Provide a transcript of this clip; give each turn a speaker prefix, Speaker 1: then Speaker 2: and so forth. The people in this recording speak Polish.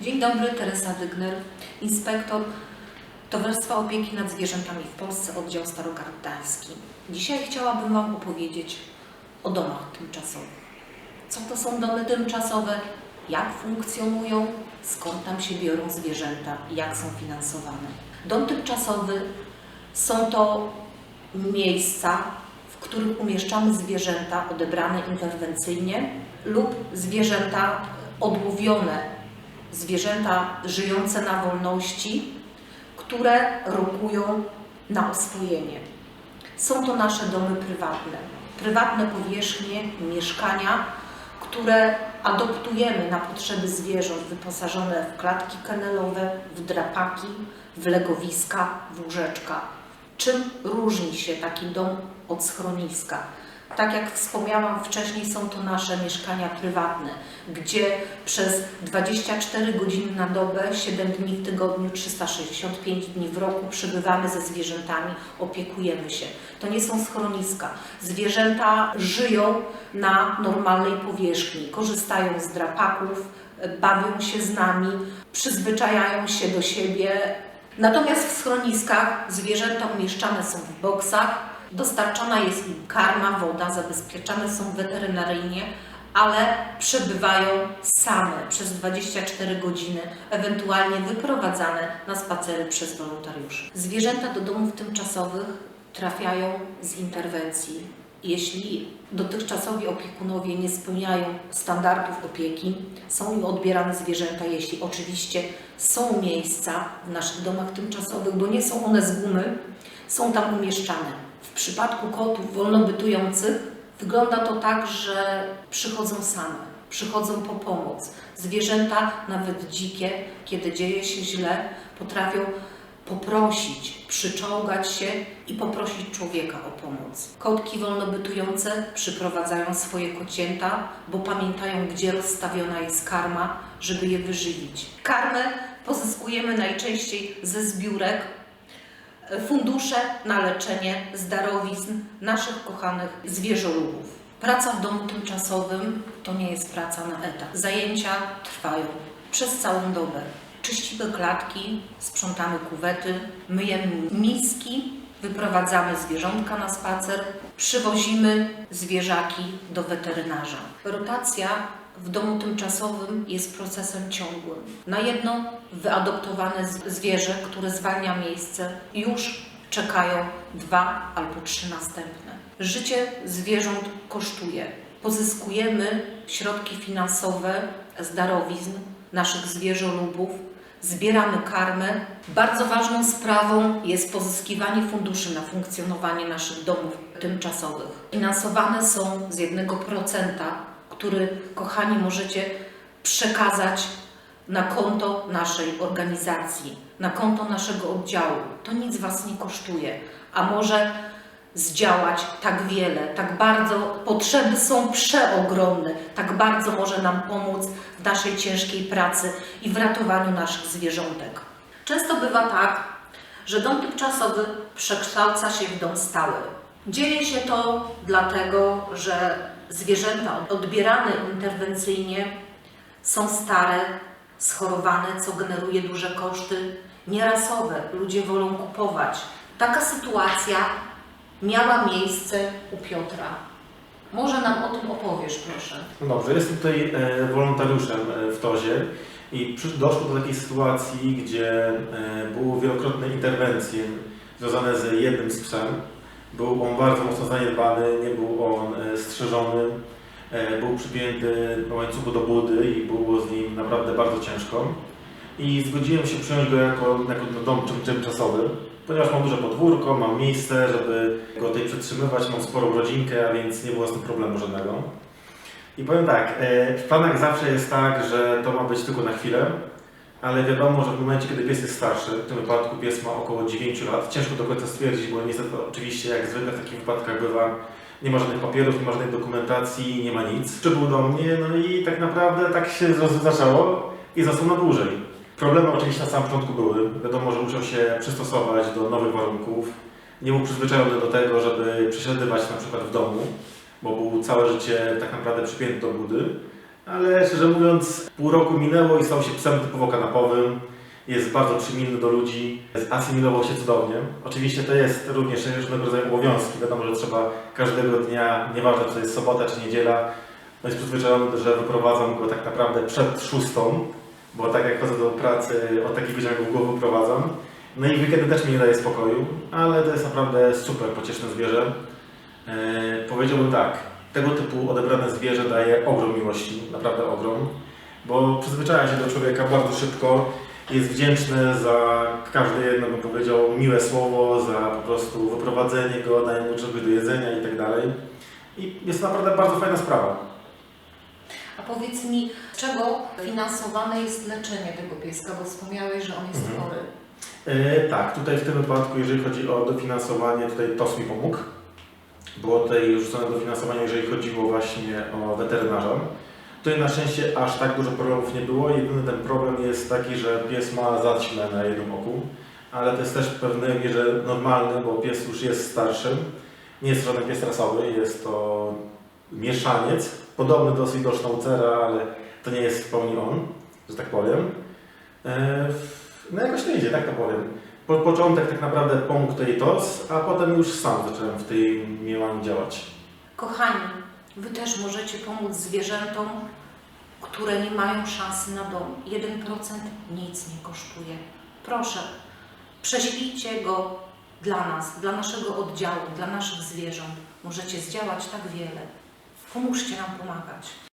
Speaker 1: Dzień dobry, Teresa Dygner, inspektor Towarzystwa Opieki nad Zwierzętami w Polsce, oddział Starogardański. Dzisiaj chciałabym Wam opowiedzieć o domach tymczasowych. Co to są domy tymczasowe, jak funkcjonują, skąd tam się biorą zwierzęta jak są finansowane. Dom tymczasowy są to miejsca, w których umieszczamy zwierzęta odebrane interwencyjnie lub zwierzęta odłowione, zwierzęta żyjące na wolności, które rokują na oswojenie. Są to nasze domy prywatne, prywatne powierzchnie, mieszkania, które adoptujemy na potrzeby zwierząt, wyposażone w klatki kennelowe, w drapaki, w legowiska, w łóżeczka. Czym różni się taki dom od schroniska? Tak jak wspomniałam wcześniej, są to nasze mieszkania prywatne, gdzie przez 24 godziny na dobę, 7 dni w tygodniu, 365 dni w roku przebywamy ze zwierzętami, opiekujemy się. To nie są schroniska. Zwierzęta żyją na normalnej powierzchni, korzystają z drapaków, bawią się z nami, przyzwyczajają się do siebie. Natomiast w schroniskach zwierzęta umieszczane są w boksach, Dostarczana jest im karma, woda, zabezpieczane są weterynaryjnie, ale przebywają same przez 24 godziny, ewentualnie wyprowadzane na spacery przez wolontariuszy. Zwierzęta do domów tymczasowych trafiają z interwencji. Jeśli dotychczasowi opiekunowie nie spełniają standardów opieki, są im odbierane zwierzęta, jeśli oczywiście są miejsca w naszych domach tymczasowych, bo nie są one z gumy, są tam umieszczane. W przypadku kotów wolnobytujących wygląda to tak, że przychodzą same, przychodzą po pomoc. Zwierzęta, nawet dzikie, kiedy dzieje się źle, potrafią poprosić, przyczołgać się i poprosić człowieka o pomoc. Kotki wolnobytujące przyprowadzają swoje kocięta, bo pamiętają, gdzie rozstawiona jest karma, żeby je wyżywić. Karmę pozyskujemy najczęściej ze zbiórek fundusze na leczenie z darowizn naszych kochanych zwierzolubów. Praca w domu tymczasowym to nie jest praca na etat. Zajęcia trwają przez całą dobę. Czyścimy klatki, sprzątamy kuwety, myjemy miski, wyprowadzamy zwierzątka na spacer, przywozimy zwierzaki do weterynarza. Rotacja w domu tymczasowym jest procesem ciągłym. Na jedno wyadoptowane zwierzę, które zwalnia miejsce, już czekają dwa albo trzy następne. Życie zwierząt kosztuje. Pozyskujemy środki finansowe z darowizn naszych zwierzolubów, zbieramy karmę. Bardzo ważną sprawą jest pozyskiwanie funduszy na funkcjonowanie naszych domów tymczasowych. Finansowane są z 1%, który, kochani, możecie przekazać na konto naszej organizacji, na konto naszego oddziału. To nic Was nie kosztuje, a może zdziałać tak wiele, tak bardzo, potrzeby są przeogromne, tak bardzo może nam pomóc w naszej ciężkiej pracy i w ratowaniu naszych zwierzątek. Często bywa tak, że dom tymczasowy przekształca się w dom stały. Dzieje się to dlatego, że zwierzęta odbierane interwencyjnie są stare, schorowane, co generuje duże koszty, nierasowe, ludzie wolą kupować. Taka sytuacja miała miejsce u Piotra. Może nam o tym opowiesz, proszę.
Speaker 2: No dobrze, jestem tutaj e, wolontariuszem e, w TOZie i doszło do takiej sytuacji, gdzie e, były wielokrotne interwencje związane z jednym z psem. Był on bardzo mocno zaniedbany, nie był on strzeżony, był przypięty na łańcuchu do budy i było z nim naprawdę bardzo ciężko. I zgodziłem się przyjąć go jako, jako dom czym- tymczasowy, ponieważ mam duże podwórko, mam miejsce, żeby go tutaj przetrzymywać, mam sporą rodzinkę, a więc nie było z tym problemu żadnego. I powiem tak, e, w planach zawsze jest tak, że to ma być tylko na chwilę, ale wiadomo, że w momencie, kiedy pies jest starszy, w tym wypadku pies ma około 9 lat, ciężko do końca stwierdzić, bo niestety oczywiście jak zwykle w takich wypadkach bywa, nie ma żadnych papierów, nie ma żadnej dokumentacji, nie ma nic. Przybył do mnie, no i tak naprawdę tak się zaczęło i został na dłużej. Problemy oczywiście na samym początku były. Wiadomo, że musiał się przystosować do nowych warunków. Nie był przyzwyczajony do tego, żeby przesiadywać na przykład w domu, bo był całe życie tak naprawdę przypięty do budy. ale szczerze mówiąc, pół roku minęło i stał się psem typowo kanapowym. Jest bardzo przymilny do ludzi, asymilował się cudownie. Oczywiście to jest również różnego rodzaju obowiązki. Wiadomo, że trzeba każdego dnia, nieważne czy to jest sobota czy niedziela, no jest przyzwyczajony, że wyprowadzam go tak naprawdę przed szóstą, bo tak jak chodzę do pracy, o takich godzinach go wyprowadzam. No i weekendy też mi nie daje spokoju, ale to jest naprawdę super pocieszne zwierzę. Eee, powiedziałbym tak, tego typu odebrane zwierzę daje ogrom miłości, naprawdę ogrom, bo przyzwyczaja się do człowieka bardzo szybko, jest wdzięczny za każde jedno, bym powiedział, miłe słowo, za po prostu wyprowadzenie go, daje mu czegoś do jedzenia i tak dalej. I jest naprawdę bardzo fajna sprawa.
Speaker 1: A powiedz mi, czego finansowane jest leczenie tego pieska, bo wspomniałeś, że on jest
Speaker 2: Mhm.
Speaker 1: chory.
Speaker 2: E, tak, tutaj w tym wypadku, jeżeli chodzi o dofinansowanie, tutaj TOS mi pomógł. Było tutaj rzucone dofinansowanie, jeżeli chodziło właśnie o weterynarza. Tutaj na szczęście aż tak dużo problemów nie było. Jedyny ten problem jest taki, że pies ma zaćmę na jednym oku, ale to jest też w pewnej mierze normalny, bo pies już jest starszy. Nie jest żaden pies rasowy, jest to mieszaniec, podobny dosyć do sznaucera, ale to nie jest w pełni on, że tak powiem. E, no jakoś to idzie, tak to powiem. Po, początek tak naprawdę pomógł tutaj TOS, a potem już sam zacząłem w tej miłaniu działać.
Speaker 1: Kochani, Wy też możecie pomóc zwierzętom, które nie mają szansy na dom. 1% nic nie kosztuje. Proszę, prześlijcie go dla nas, dla naszego oddziału, dla naszych zwierząt. Możecie zdziałać tak wiele. Pomóżcie nam pomagać.